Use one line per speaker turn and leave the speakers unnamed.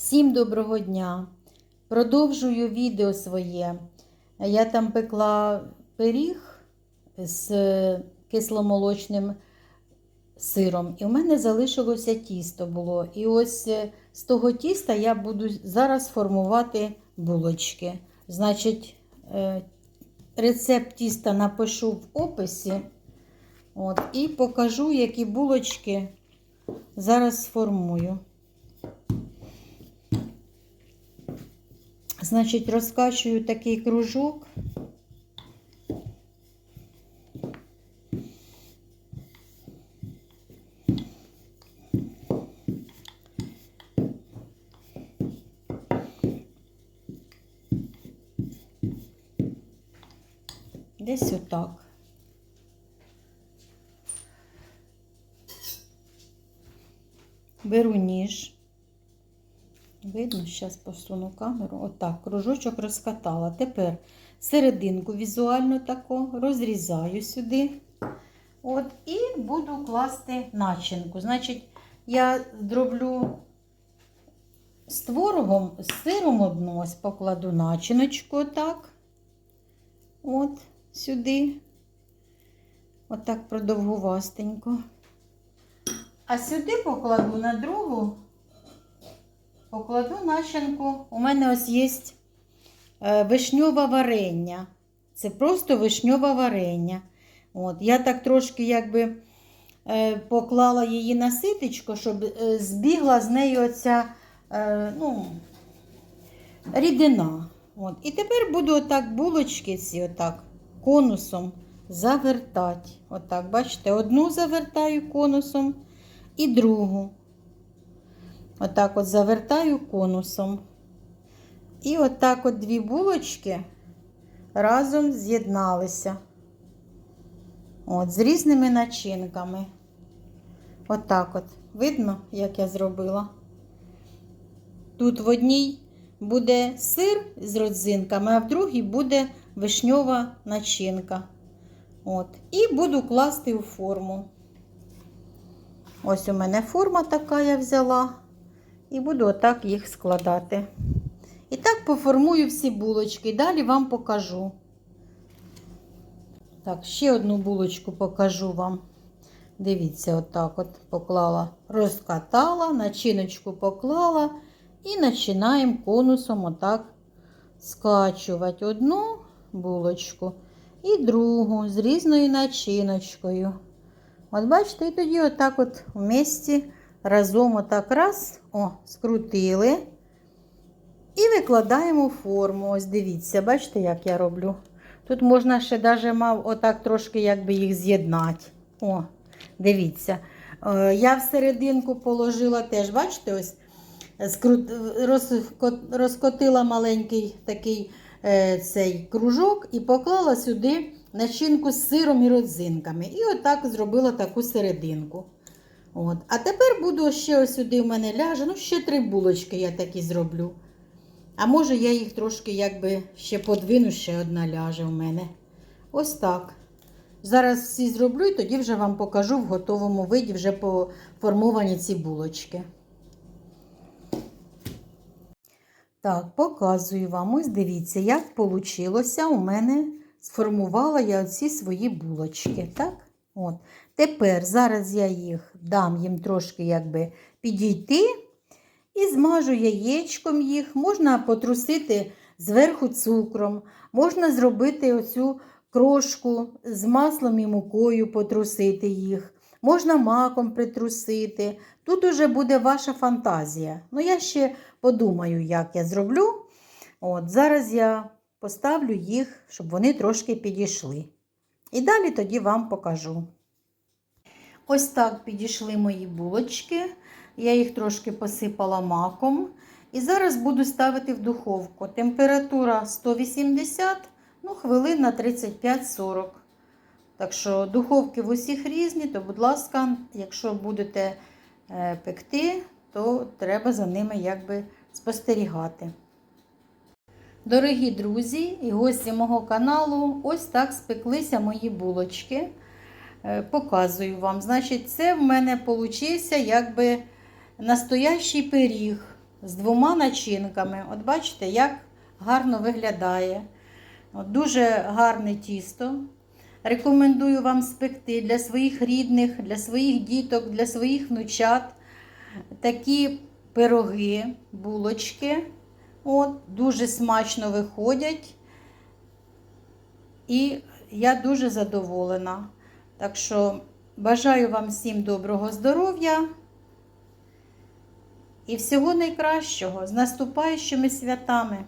Всім доброго дня! Продовжую відео своє. Я там пекла пиріг з кисломолочним сиром, і в мене залишилося тісто було. І ось е, з того тіста я буду зараз формувати булочки. Значить, е, рецепт тіста напишу в описі. От, і покажу, які булочки зараз сформую. Значить, розкачую такий кружок. Десь отак. Беру ніж. Видно, зараз посуну камеру. Отак, кружочок розкатала. Тепер серединку візуально тако розрізаю сюди. От, І буду класти начинку. Значить, я зроблю з творогом, з сиром одну покладу начиночку отак. От, сюди. Отак продовгувастенько. А сюди покладу на другу. Покладу начинку. У мене ось є е, вишньове варення. Це просто вишньове варення. От, я так трошки якби е, поклала її на ситечко, щоб е, збігла з нею оця ну, рідина. От. І тепер буду отак булочки ці отак конусом завертати. Отак, бачите, одну завертаю конусом і другу. Отак от завертаю конусом. І отак от дві булочки разом з'єдналися. От, з різними начинками. Отак от. Видно, як я зробила? Тут в одній буде сир з родзинками, а в другій буде вишньова начинка. От. І буду класти у форму. Ось у мене форма така я взяла. І буду отак їх складати. І так поформую всі булочки. Далі вам покажу. Так, ще одну булочку покажу вам. Дивіться, отак от поклала, розкатала, начиночку поклала і починаємо конусом отак скачувати одну булочку і другу з різною начиночкою. От бачите, і тоді отак от в місці разом отак раз, о, скрутили. І викладаємо форму. Ось дивіться, бачите, як я роблю. Тут можна ще навіть мав отак трошки якби їх з'єднати. О, дивіться. Е, Я всерединку положила теж, бачите, ось скрут... розкотила маленький такий е, цей кружок і поклала сюди начинку з сиром і родзинками. І отак зробила таку серединку. От. А тепер буду ще ось сюди в мене ляже. Ну, ще три булочки я такі зроблю. А може я їх трошки якби ще подвину, ще одна ляже в мене. Ось так. Зараз всі зроблю і тоді вже вам покажу в готовому виді вже поформовані ці булочки. Так, показую вам. Ось дивіться, як вийшло у мене. Сформувала я оці свої булочки. Так? От. Тепер зараз я їх дам їм трошки якби підійти і змажу яєчком їх. Можна потрусити зверху цукром, можна зробити оцю крошку з маслом і мукою, потрусити їх. Можна маком притрусити. Тут уже буде ваша фантазія. Ну, я ще подумаю, як я зроблю. От, Зараз я поставлю їх, щоб вони трошки підійшли. І далі тоді вам покажу. Ось так підійшли мої булочки. Я їх трошки посипала маком. І зараз буду ставити в духовку. Температура 180, ну, хвилин на 35-40. Так що духовки в усіх різні, то, будь ласка, якщо будете е, пекти, то треба за ними якби спостерігати. Дорогі друзі і гості мого каналу, ось так спеклися мої булочки. Е, Показую вам. Значить, це в мене получився якби настоящий пиріг. з двома начинками. От бачите, як гарно виглядає. Дуже гарне тісто. Рекомендую вам спекти для своїх рідних, для своїх діток, для своїх внучат. Такі пироги, булочки. От, дуже смачно виходять. І я дуже задоволена. Так що бажаю вам всім доброго здоров'я і всього найкращого з наступаючими святами.